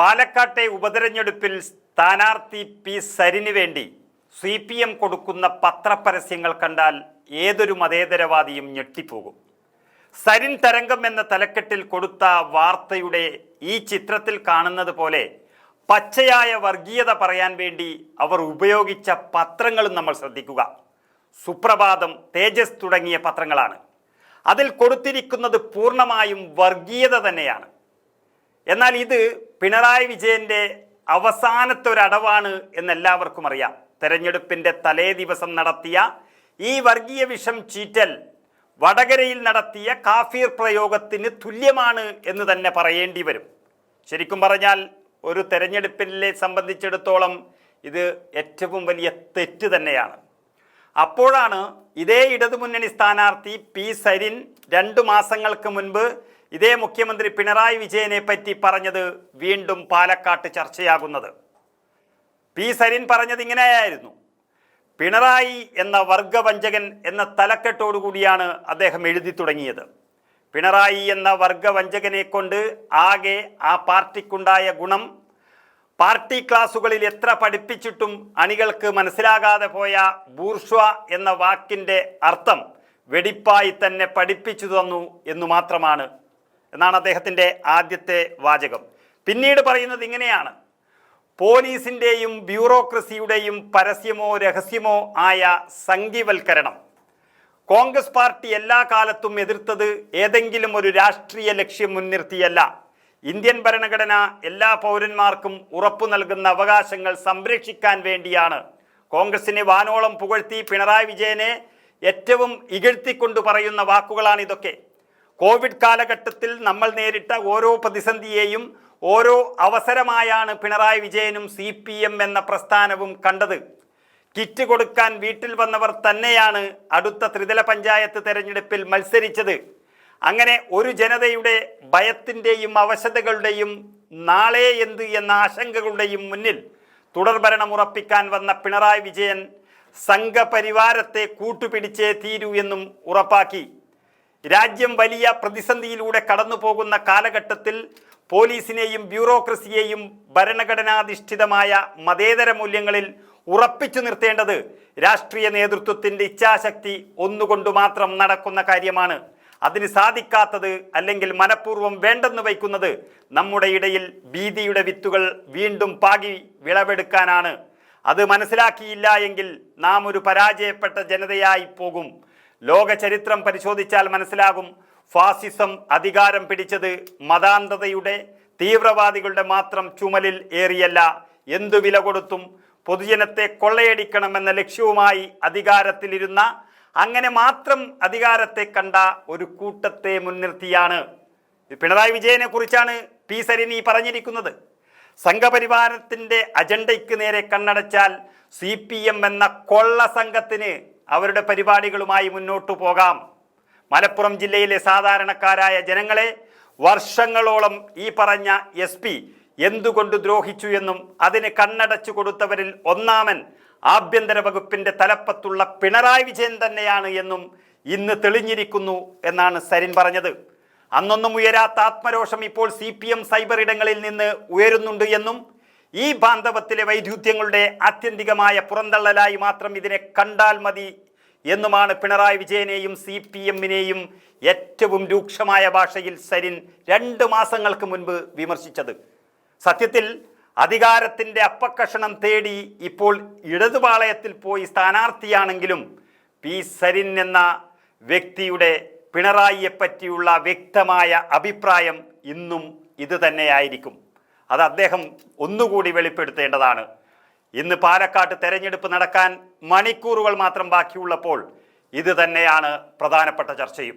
പാലക്കാട്ടെ ഉപതെരഞ്ഞെടുപ്പിൽ സ്ഥാനാർത്ഥി പി സരിന് വേണ്ടി സി പി എം കൊടുക്കുന്ന പത്രപരസ്യങ്ങൾ കണ്ടാൽ ഏതൊരു മതേതരവാദിയും ഞെട്ടിപ്പോകും. സരിൻ തരംഗം എന്ന തലക്കെട്ടിൽ കൊടുത്ത വാർത്തയുടെ ഈ ചിത്രത്തിൽ കാണുന്നത് പോലെ പച്ചയായ വർഗീയത പറയാൻ വേണ്ടി അവർ ഉപയോഗിച്ച പത്രങ്ങളും നമ്മൾ ശ്രദ്ധിക്കുക. സുപ്രഭാതം തേജസ് തുടങ്ങിയ പത്രങ്ങളാണ്. അതിൽ കൊടുത്തിരിക്കുന്നത് പൂർണമായും വർഗീയത തന്നെയാണ്. എന്നാൽ ഇത് പിണറായി വിജയന്റെ അവസാനത്തെ ഒരു അടവാണ് എന്നെല്ലാവർക്കും അറിയാം. തെരഞ്ഞെടുപ്പിന്റെ തലേ ദിവസം നടത്തിയ ഈ വർഗീയ വിഷം ചീറ്റൽ വടകരയിൽ നടത്തിയ കാഫീർ പ്രയോഗത്തിന് തുല്യമാണ് എന്ന് തന്നെ പറയേണ്ടി വരും. ശരിക്കും പറഞ്ഞാൽ ഒരു തെരഞ്ഞെടുപ്പിനെ സംബന്ധിച്ചിടത്തോളം ഇത് ഏറ്റവും വലിയ തെറ്റ് തന്നെയാണ്. അപ്പോഴാണ് ഇതേ ഇടതുമുന്നണി സ്ഥാനാർത്ഥി പി സരിൻ രണ്ടു മാസങ്ങൾക്ക് മുൻപ് ഇതേ മുഖ്യമന്ത്രി പിണറായി വിജയനെ പറ്റി പറഞ്ഞത് വീണ്ടും പാലക്കാട്ട് ചർച്ചയാകുന്നത്. പി സരിൻ പറഞ്ഞത് ഇങ്ങനെയായിരുന്നു. പിണറായി എന്ന വർഗവഞ്ചകൻ എന്ന തലക്കെട്ടോടുകൂടിയാണ് അദ്ദേഹം എഴുതി തുടങ്ങിയത്. പിണറായി എന്ന വർഗവഞ്ചകനെ കൊണ്ട് ആകെ ആ പാർട്ടിക്കുണ്ടായ ഗുണം പാർട്ടി ക്ലാസുകളിൽ എത്ര പഠിപ്പിച്ചിട്ടും അണികൾക്ക് മനസ്സിലാകാതെ പോയ ബൂർഷ്വ എന്ന വാക്കിന്റെ അർത്ഥം വെടിപ്പായി തന്നെ പഠിപ്പിച്ചു തന്നു എന്നു മാത്രമാണ് എന്നാണ് അദ്ദേഹത്തിന്റെ ആദ്യത്തെ വാചകം. പിന്നീട് പറയുന്നത് ഇങ്ങനെയാണ്. പോലീസിന്റെയും ബ്യൂറോക്രസിയുടെയും പരസ്യമോ രഹസ്യമോ ആയ സംഘിവൽക്കരണം കോൺഗ്രസ് പാർട്ടി എല്ലാ കാലത്തും എതിർത്തത് ഏതെങ്കിലും ഒരു രാഷ്ട്രീയ ലക്ഷ്യം മുൻനിർത്തിയല്ല. ഇന്ത്യൻ ഭരണഘടന എല്ലാ പൗരന്മാർക്കും ഉറപ്പു നൽകുന്ന അവകാശങ്ങൾ സംരക്ഷിക്കാൻ വേണ്ടിയാണ്. കോൺഗ്രസിനെ വാനോളം പുകഴ്ത്തി പിണറായി വിജയനെ ഏറ്റവും ഇകഴ്ത്തിക്കൊണ്ട് പറയുന്ന വാക്കുകളാണ് ഇതൊക്കെ കോവിഡ് കാലഘട്ടത്തിൽ നമ്മൾ നേരിട്ട ഓരോ പ്രതിസന്ധിയെയും ഓരോ അവസരമായാണ് പിണറായി വിജയനും സി പി എം എന്ന പ്രസ്ഥാനവും കണ്ടത്. കിറ്റ് കൊടുക്കാൻ വീട്ടിൽ വന്നവർ തന്നെയാണ് അടുത്ത ത്രിതല പഞ്ചായത്ത് തെരഞ്ഞെടുപ്പിൽ മത്സരിച്ചത്. അങ്ങനെ ഒരു ജനതയുടെ ഭയത്തിന്റെയും അവശതകളുടെയും നാളെ എന്ത് എന്ന ആശങ്കകളുടെയും മുന്നിൽ തുടർഭരണം ഉറപ്പിക്കാൻ വന്ന പിണറായി വിജയൻ സംഘപരിവാരത്തെ കൂട്ടുപിടിച്ചേ തീരൂ എന്നും ഉറപ്പാക്കി. രാജ്യം വലിയ പ്രതിസന്ധിയിലൂടെ കടന്നു പോകുന്ന കാലഘട്ടത്തിൽ പോലീസിനെയും ബ്യൂറോക്രസിയെയും ഭരണഘടനാധിഷ്ഠിതമായ മതേതര മൂല്യങ്ങളിൽ ഉറപ്പിച്ചു നിർത്തേണ്ടത് രാഷ്ട്രീയ നേതൃത്വത്തിന്റെ ഇച്ഛാശക്തി ഒന്നുകൊണ്ട് മാത്രം നടക്കുന്ന കാര്യമാണ്. അതിന് സാധിക്കാത്തത് അല്ലെങ്കിൽ മനഃപൂർവം വേണ്ടെന്ന് വയ്ക്കുന്നത് നമ്മുടെ ഇടയിൽ ഭീതിയുടെ വിത്തുകൾ വീണ്ടും പാകി വിളവെടുക്കാനാണ്. അത് മനസ്സിലാക്കിയില്ല എങ്കിൽ നാം ഒരു പരാജയപ്പെട്ട ജനതയായി പോകും. ലോക ചരിത്രം പരിശോധിച്ചാൽ മനസ്സിലാകും. ഫാസിസം അധികാരം പിടിച്ചത് മതാന്ധതയുടെ തീവ്രവാദികളുടെ മാത്രം ചുമലിൽ ഏറിയല്ല. എന്തു വില കൊടുത്തും പൊതുജനത്തെ കൊള്ളയടിക്കണമെന്ന ലക്ഷ്യവുമായി അധികാരത്തിലിരുന്ന അങ്ങനെ മാത്രം അധികാരത്തെ കണ്ട ഒരു കൂട്ടത്തെ മുൻനിർത്തിയാണ്. പിണറായി വിജയനെ കുറിച്ചാണ് പി സരിനി പറഞ്ഞിരിക്കുന്നത്. സംഘപരിവാരത്തിന്റെ അജണ്ടയ്ക്ക് നേരെ കണ്ണടച്ചാൽ സി എന്ന കൊള്ള സംഘത്തിന് അവരുടെ പരിപാടികളുമായി മുന്നോട്ടു പോകാം. മലപ്പുറം ജില്ലയിലെ സാധാരണക്കാരായ ജനങ്ങളെ വർഷങ്ങളോളം ഈ പറഞ്ഞ എസ് പി എന്തുകൊണ്ട് ദ്രോഹിച്ചു എന്നും അതിന് കണ്ണടച്ചു കൊടുത്തവരിൽ ഒന്നാമൻ ആഭ്യന്തര വകുപ്പിന്റെ തലപ്പത്തുള്ള പിണറായി വിജയൻ തന്നെയാണ് എന്നും ഇന്ന് തെളിഞ്ഞിരിക്കുന്നു എന്നാണ് സരിൻ പറഞ്ഞത്. അന്നൊന്നും ഉയരാത്ത ആത്മരോഷം ഇപ്പോൾ സി സൈബർ ഇടങ്ങളിൽ നിന്ന് ഉയരുന്നുണ്ട് എന്നും ഈ ബാന്ധവത്തിലെ വൈരുദ്ധ്യങ്ങളുടെ ആത്യന്തികമായ പുറന്തള്ളലായി മാത്രം ഇതിനെ കണ്ടാൽ മതി എന്നുമാണ് പിണറായി വിജയനെയും സി പി എമ്മിനെയും ഏറ്റവും രൂക്ഷമായ ഭാഷയിൽ സരിൻ രണ്ട് മാസങ്ങൾക്ക് മുൻപ് വിമർശിച്ചത്. സത്യത്തിൽ അധികാരത്തിന്റെ അപ്പക്കഷണം തേടി ഇപ്പോൾ ഇടതുപാളയത്തിൽ പോയി സ്ഥാനാർത്ഥിയാണെങ്കിലും പി സരിൻ എന്ന വ്യക്തിയുടെ പിണറായിയെപ്പറ്റിയുള്ള വ്യക്തമായ അഭിപ്രായം ഇന്നും ഇത് തന്നെയായിരിക്കും. അത് അദ്ദേഹം ഒന്നുകൂടി വെളിപ്പെടുത്തേണ്ടതാണ്. ഇന്ന് പാലക്കാട്ട് തെരഞ്ഞെടുപ്പ് നടക്കാൻ മണിക്കൂറുകൾ മാത്രം ബാക്കിയുള്ളപ്പോൾ ഇത് തന്നെയാണ് പ്രധാനപ്പെട്ട ചർച്ചയും.